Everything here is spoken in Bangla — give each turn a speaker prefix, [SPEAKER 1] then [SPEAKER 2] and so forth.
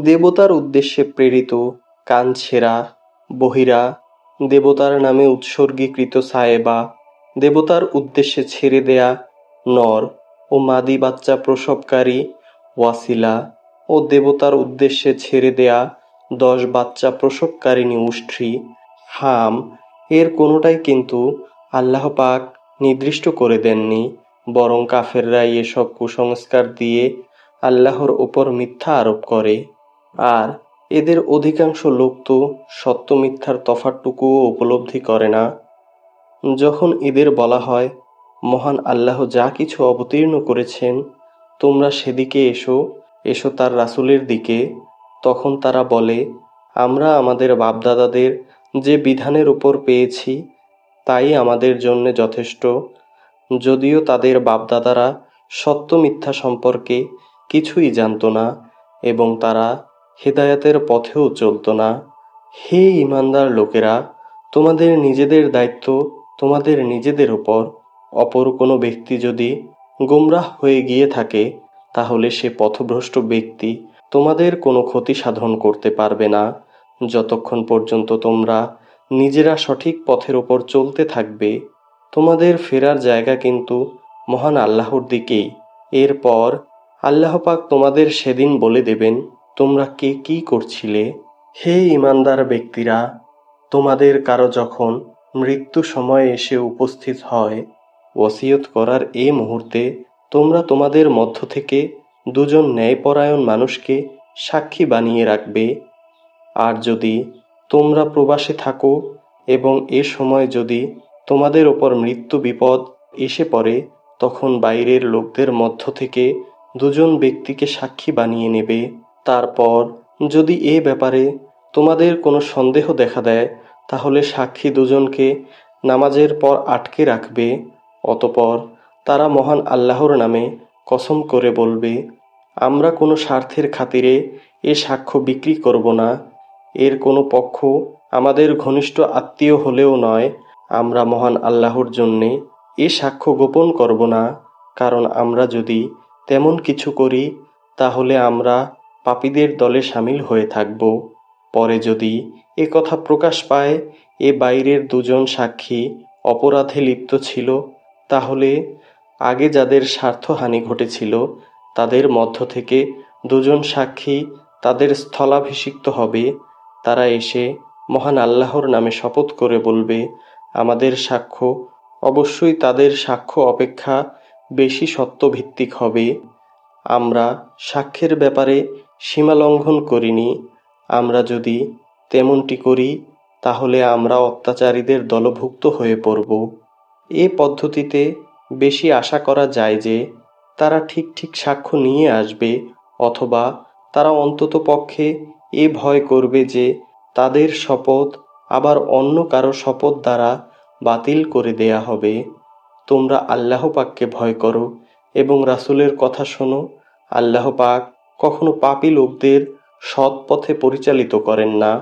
[SPEAKER 1] দেবতার উদ্দেশ্যে প্রেরিত, কানছেরা, বহিরা, দেবতার নামে উৎসর্গীকৃত সায়েবা, দেবতার উদ্দেশ্যে ছেড়ে দেয়া নর ও মাদি বাচ্চা প্রসবকারী ওয়াসিলা ও দেবতার উদ্দেশ্যে ছেড়ে দেয়া দশ বাচ্চা প্রসবকারিণী উষ্ট্রী, হাম, এর কোনোটাই কিন্তু আল্লাহ পাক নির্দিষ্ট করে দেননি, বরং কাফেররাই এসব কুসংস্কার দিয়ে আল্লাহর ওপর মিথ্যা আরোপ করে। আর এদের অধিকাংশ লোক তো সত্য মিথ্যার তফাৎটুকুও উপলব্ধি করে না। যখন এদের বলা হয়, মহান আল্লাহ যা কিছু অবতীর্ণ করেছেন, তোমরা সেদিকে এসো এসো তার রাসূলের দিকে, তখন তারা বলে, আমরা আমাদের বাপদাদাদের যে বিধানের উপর পেয়েছি, তাই আমাদের জন্য যথেষ্ট। যদিও তাদের বাপদাদারা সত্য মিথ্যা সম্পর্কে কিছুই জানতো না, এবং তারা হেদায়াতের পথেও চলতো না। হে ইমানদার লোকেরা, তোমাদের নিজেদের দায়িত্ব তোমাদের নিজেদের উপর। অপর কোনো ব্যক্তি যদি গোমরাহ হয়ে গিয়ে থাকে, তাহলে সে পথভ্রষ্ট ব্যক্তি তোমাদের কোনো ক্ষতি সাধন করতে পারবে না। যতক্ষণ পর্যন্ত তোমরা নিজেরা সঠিক পথের ওপর চলতে থাকবে, তোমাদের ফেরার জায়গা কিন্তু মহান আল্লাহর দিকেই। এরপর আল্লাহ পাক তোমাদের সেদিন বলে দেবেন তোমরা কে কি করছিলে? হে ইমানদার ব্যক্তিরা, তোমাদের কারও যখন মৃত্যু সময় এসে উপস্থিত হয়, ওসিয়ত করার এ মুহূর্তে তোমরা তোমাদের মধ্য থেকে দুজন ন্যায়পরায়ণ মানুষকে সাক্ষী বানিয়ে রাখবে। আর যদি তোমরা প্রবাসে থাকো এবং এ সময় যদি তোমাদের ওপর মৃত্যু বিপদ এসে পড়ে, তখন বাইরের লোকদের মধ্য থেকে দুজন ব্যক্তিকে সাক্ষী বানিয়ে নেবে। তারপর, যদি এ ব্যাপারে তোমাদের কোনো সন্দেহ দেখা দেয়, তাহলে সাক্ষী দুজনকে নামাজের পর আটকে রাখবে, অতপর তারা মহান আল্লাহর নামে কসম করে বলবে, আমরা কোনো স্বার্থের খাতিরে এ সাক্ষ্য বিক্রি করব না। এর কোনো পক্ষ আমাদের ঘনিষ্ঠ আত্মীয় হলেও নয়। আমরা মহান আল্লাহর জন্যে এ সাক্ষ্য গোপন করব না। কারণ আমরা যদি তেমন কিছু করি, তাহলে আমরা পাপীদের দলে সামিল হয়ে থাকব। পরে যদি এ কথা প্রকাশ পায়, এ বাইরের দুজন সাক্ষী অপরাধে লিপ্ত ছিল, তাহলে আগে যাদের স্বার্থহানি ঘটেছিল, তাদের মধ্য থেকে দুজন সাক্ষী তাদের স্থলাভিষিক্ত হবে। তারা এসে মহান আল্লাহর নামে শপথ করে বলবে, আমাদের সাক্ষ্য, অবশ্যই তাদের সাক্ষ্য অপেক্ষা বেশি সত্যভিত্তিক হবে। আমরা সাক্ষ্যের ব্যাপারে সীমা লঙ্ঘন করিনি, আমরা যদি তেমনটি করি, তাহলে আমরা অত্যাচারীদের দলভুক্ত হয়ে পড়ব। এ পদ্ধতিতে বেশি আশা করা যায় যে, তারা ঠিক ঠিক সাক্ষ্য নিয়ে আসবে, অথবা তারা অন্তত পক্ষে এ ভয় করবে যে, তাদের শপথ আবার অন্য কারও শপথ দ্বারা বাতিল করে দেয়া হবে। তোমরা আল্লাহ পাককে ভয় করো এবং রাসূলের কথা শোনো, আল্লাহ পাক কখনো পাপী লোকদের সৎ পথে পরিচালিত করেন না।